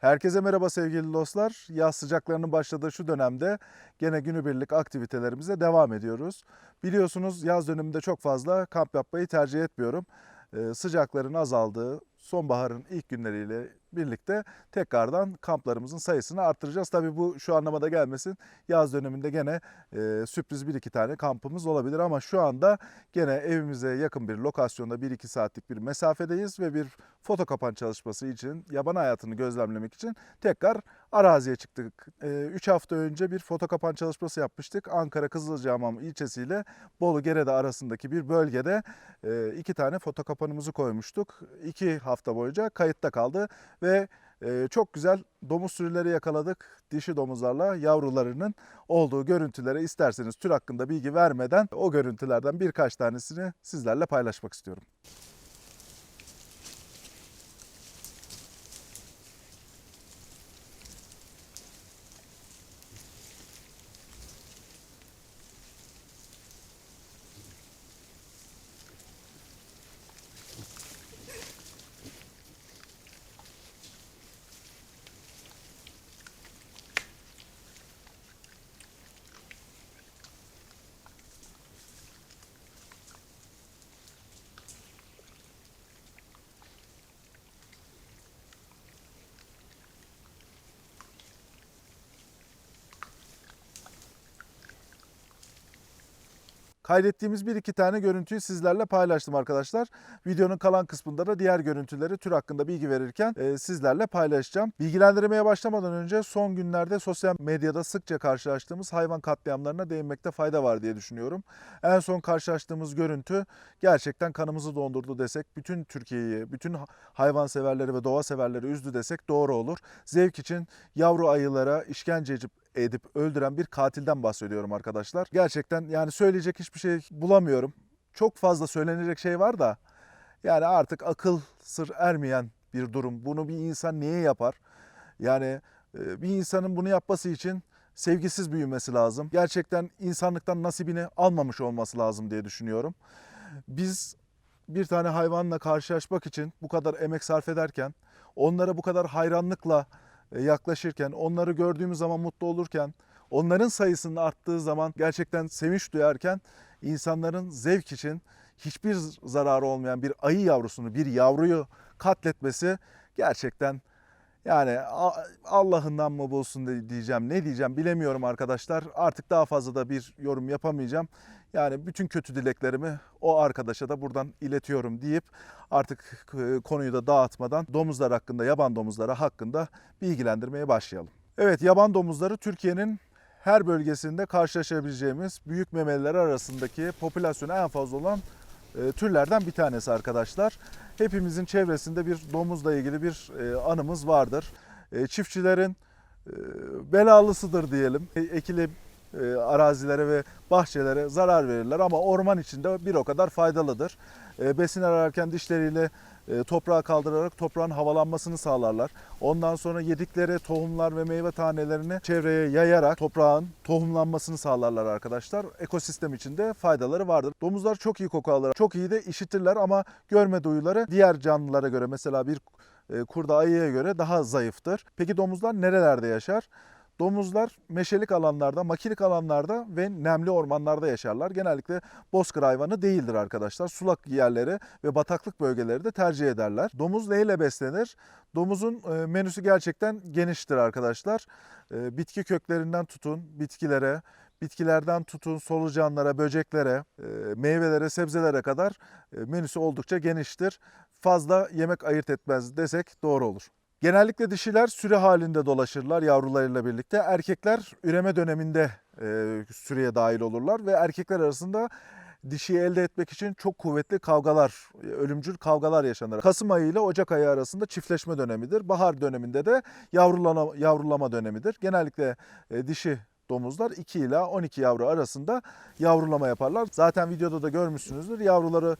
Herkese merhaba sevgili dostlar. Yaz sıcaklarının başladığı şu dönemde gene günübirlik aktivitelerimize devam ediyoruz. Biliyorsunuz yaz döneminde çok fazla kamp yapmayı tercih etmiyorum. Ee, sıcakların azaldığı sonbaharın ilk günleriyle birlikte tekrardan kamplarımızın sayısını arttıracağız. Tabii bu şu anlamada gelmesin. Yaz döneminde gene e, sürpriz bir iki tane kampımız olabilir ama şu anda gene evimize yakın bir lokasyonda 1-2 saatlik bir mesafedeyiz ve bir foto kapan çalışması için yaban hayatını gözlemlemek için tekrar araziye çıktık. 3 hafta önce bir foto kapan çalışması yapmıştık. Ankara Kızılcahamam ilçesiyle Bolu Gerede arasındaki bir bölgede iki tane foto kapanımızı koymuştuk. 2 hafta boyunca kayıtta kaldı ve çok güzel domuz sürüleri yakaladık. Dişi domuzlarla yavrularının olduğu görüntülere isterseniz tür hakkında bilgi vermeden o görüntülerden birkaç tanesini sizlerle paylaşmak istiyorum. Kaydettiğimiz bir iki tane görüntüyü sizlerle paylaştım arkadaşlar. Videonun kalan kısmında da diğer görüntüleri tür hakkında bilgi verirken e, sizlerle paylaşacağım. Bilgilendirmeye başlamadan önce son günlerde sosyal medyada sıkça karşılaştığımız hayvan katliamlarına değinmekte fayda var diye düşünüyorum. En son karşılaştığımız görüntü gerçekten kanımızı dondurdu desek, bütün Türkiye'yi, bütün hayvan severleri ve doğa severleri üzdü desek doğru olur. Zevk için yavru ayılara işkence edip öldüren bir katilden bahsediyorum arkadaşlar. Gerçekten yani söyleyecek hiçbir şey bulamıyorum. Çok fazla söylenecek şey var da yani artık akıl sır ermeyen bir durum. Bunu bir insan niye yapar? Yani e, bir insanın bunu yapması için sevgisiz büyümesi lazım. Gerçekten insanlıktan nasibini almamış olması lazım diye düşünüyorum. Biz bir tane hayvanla karşılaşmak için bu kadar emek sarf ederken, onlara bu kadar hayranlıkla yaklaşırken, onları gördüğümüz zaman mutlu olurken, onların sayısının arttığı zaman gerçekten sevinç duyarken insanların zevk için hiçbir zararı olmayan bir ayı yavrusunu, bir yavruyu katletmesi gerçekten yani Allah'ından mı bulsun diyeceğim, ne diyeceğim bilemiyorum arkadaşlar. Artık daha fazla da bir yorum yapamayacağım. Yani bütün kötü dileklerimi o arkadaşa da buradan iletiyorum deyip artık e, konuyu da dağıtmadan domuzlar hakkında, yaban domuzları hakkında bilgilendirmeye başlayalım. Evet, yaban domuzları Türkiye'nin her bölgesinde karşılaşabileceğimiz büyük memeliler arasındaki popülasyonu en fazla olan e, türlerden bir tanesi arkadaşlar. Hepimizin çevresinde bir domuzla ilgili bir e, anımız vardır. Çiftçilerin belalısıdır diyelim. Ekili e, arazilere ve bahçelere zarar verirler ama orman içinde bir o kadar faydalıdır. E, besin ararken dişleriyle e, toprağı kaldırarak toprağın havalanmasını sağlarlar. Ondan sonra yedikleri tohumlar ve meyve tanelerini çevreye yayarak toprağın tohumlanmasını sağlarlar arkadaşlar. Ekosistem içinde faydaları vardır. Domuzlar çok iyi koku alır, çok iyi de işitirler ama görme duyuları diğer canlılara göre mesela bir e, kurda ayıya göre daha zayıftır. Peki domuzlar nerelerde yaşar? Domuzlar meşelik alanlarda, makilik alanlarda ve nemli ormanlarda yaşarlar. Genellikle bozkır hayvanı değildir arkadaşlar. Sulak yerleri ve bataklık bölgeleri de tercih ederler. Domuz neyle beslenir? Domuzun e, menüsü gerçekten geniştir arkadaşlar. E, Bitki köklerinden tutun bitkilere, bitkilerden tutun solucanlara, böceklere, e, meyvelere, sebzelere kadar menüsü oldukça geniştir. Fazla yemek ayırt etmez desek doğru olur. Genellikle dişiler sürü halinde dolaşırlar yavrularıyla birlikte. Erkekler üreme döneminde e, sürüye dahil olurlar ve erkekler arasında dişiyi elde etmek için çok kuvvetli kavgalar, e, ölümcül kavgalar yaşanır. Kasım ayı ile Ocak ayı arasında çiftleşme dönemidir. Bahar döneminde de yavrulama, yavrulama dönemidir. Genellikle e, dişi domuzlar 2 ila 12 yavru arasında yavrulama yaparlar. Zaten videoda da görmüşsünüzdür. Yavruları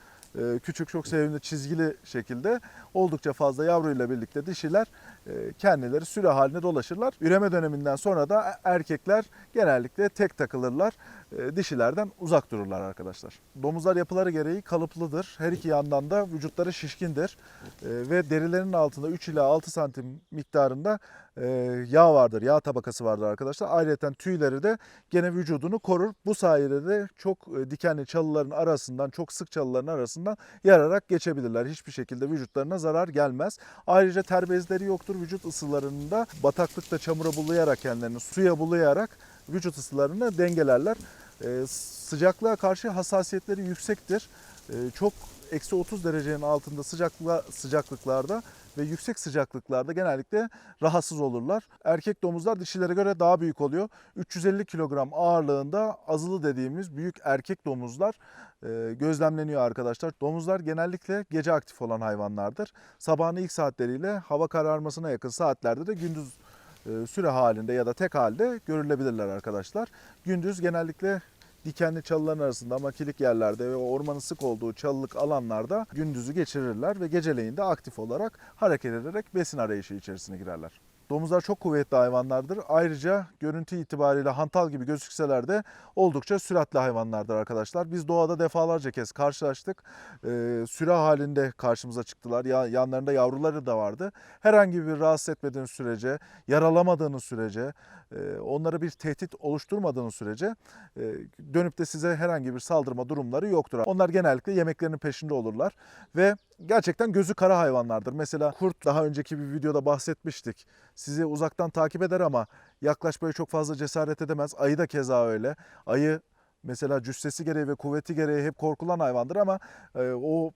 küçük çok sevimli çizgili şekilde oldukça fazla yavruyla birlikte dişiler e, kendileri sürü halinde dolaşırlar. Üreme döneminden sonra da erkekler genellikle tek takılırlar. E, Dişilerden uzak dururlar arkadaşlar. Domuzlar yapıları gereği kalıplıdır. Her iki yandan da vücutları şişkindir. E, Ve derilerinin altında 3 ila 6 santim miktarında e, yağ vardır. Yağ tabakası vardır arkadaşlar. Ayrıca tüyleri de gene vücudunu korur. Bu sayede de çok dikenli çalıların arasından, çok sık çalıların arasından yararak geçebilirler. Hiçbir şekilde vücutlarına zarar gelmez. Ayrıca ter bezleri yoktur. Vücut ısılarında bataklıkta çamura bulayarak kendilerini suya bulayarak vücut ısılarını dengelerler. Ee, sıcaklığa karşı hassasiyetleri yüksektir. Ee, çok eksi 30 derecenin altında sıcaklığa, sıcaklıklarda ve yüksek sıcaklıklarda genellikle rahatsız olurlar. Erkek domuzlar dişilere göre daha büyük oluyor. 350 kilogram ağırlığında azılı dediğimiz büyük erkek domuzlar e, gözlemleniyor arkadaşlar. Domuzlar genellikle gece aktif olan hayvanlardır. Sabahın ilk saatleriyle hava kararmasına yakın saatlerde de gündüz e, süre halinde ya da tek halde görülebilirler arkadaşlar. Gündüz genellikle dikenli çalıların arasında makilik yerlerde ve ormanın sık olduğu çalılık alanlarda gündüzü geçirirler ve geceleyin de aktif olarak hareket ederek besin arayışı içerisine girerler. Domuzlar çok kuvvetli hayvanlardır. Ayrıca görüntü itibariyle hantal gibi gözükseler de oldukça süratli hayvanlardır arkadaşlar. Biz doğada defalarca kez karşılaştık. Ee, süre halinde karşımıza çıktılar. Ya, yanlarında yavruları da vardı. Herhangi bir rahatsız etmediğiniz sürece, yaralamadığınız sürece, e, onlara bir tehdit oluşturmadığınız sürece e, dönüp de size herhangi bir saldırma durumları yoktur. Onlar genellikle yemeklerinin peşinde olurlar ve gerçekten gözü kara hayvanlardır. Mesela kurt daha önceki bir videoda bahsetmiştik. Sizi uzaktan takip eder ama yaklaşmaya çok fazla cesaret edemez. Ayı da keza öyle. Ayı mesela cüssesi gereği ve kuvveti gereği hep korkulan hayvandır ama e, o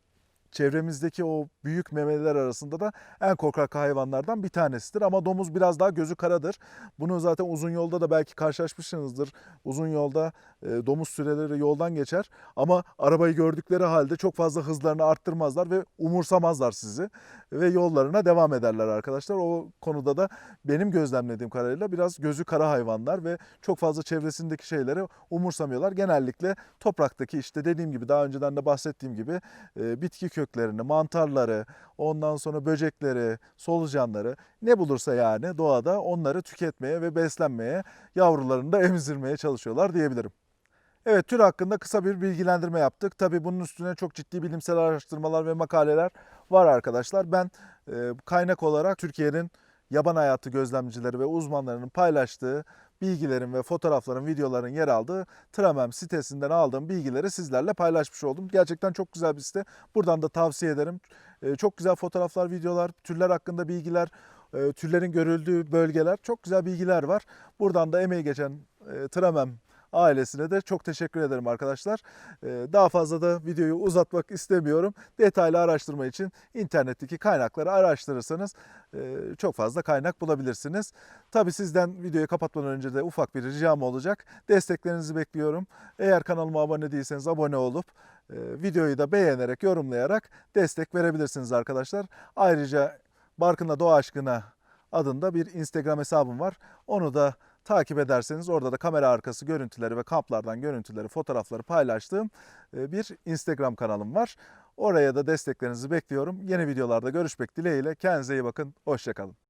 çevremizdeki o büyük memeliler arasında da en korkak hayvanlardan bir tanesidir. Ama domuz biraz daha gözü karadır. Bunu zaten uzun yolda da belki karşılaşmışsınızdır. Uzun yolda e, domuz süreleri yoldan geçer ama arabayı gördükleri halde çok fazla hızlarını arttırmazlar ve umursamazlar sizi ve yollarına devam ederler arkadaşlar. O konuda da benim gözlemlediğim kadarıyla biraz gözü kara hayvanlar ve çok fazla çevresindeki şeyleri umursamıyorlar. Genellikle topraktaki işte dediğim gibi daha önceden de bahsettiğim gibi e, bitki köklerini, mantarları, ondan sonra böcekleri, solucanları ne bulursa yani doğada onları tüketmeye ve beslenmeye, yavrularını da emzirmeye çalışıyorlar diyebilirim. Evet tür hakkında kısa bir bilgilendirme yaptık. Tabii bunun üstüne çok ciddi bilimsel araştırmalar ve makaleler var arkadaşlar. Ben e, kaynak olarak Türkiye'nin yaban hayatı gözlemcileri ve uzmanlarının paylaştığı bilgilerin ve fotoğrafların, videoların yer aldığı Tramem sitesinden aldığım bilgileri sizlerle paylaşmış oldum. Gerçekten çok güzel bir site. Buradan da tavsiye ederim. E, çok güzel fotoğraflar, videolar, türler hakkında bilgiler, e, türlerin görüldüğü bölgeler, çok güzel bilgiler var. Buradan da emeği geçen e, Tramem ailesine de çok teşekkür ederim arkadaşlar. Ee, Daha fazla da videoyu uzatmak istemiyorum. Detaylı araştırma için internetteki kaynakları araştırırsanız e, çok fazla kaynak bulabilirsiniz. Tabi sizden videoyu kapatmadan önce de ufak bir ricam olacak. Desteklerinizi bekliyorum. Eğer kanalıma abone değilseniz abone olup e, videoyu da beğenerek, yorumlayarak destek verebilirsiniz arkadaşlar. Ayrıca Barkın'la Doğa Aşkına adında bir Instagram hesabım var. Onu da takip ederseniz orada da kamera arkası görüntüleri ve kamplardan görüntüleri, fotoğrafları paylaştığım e, bir Instagram kanalım var. Oraya da desteklerinizi bekliyorum. Yeni videolarda görüşmek dileğiyle. Kendinize iyi bakın. Hoşçakalın.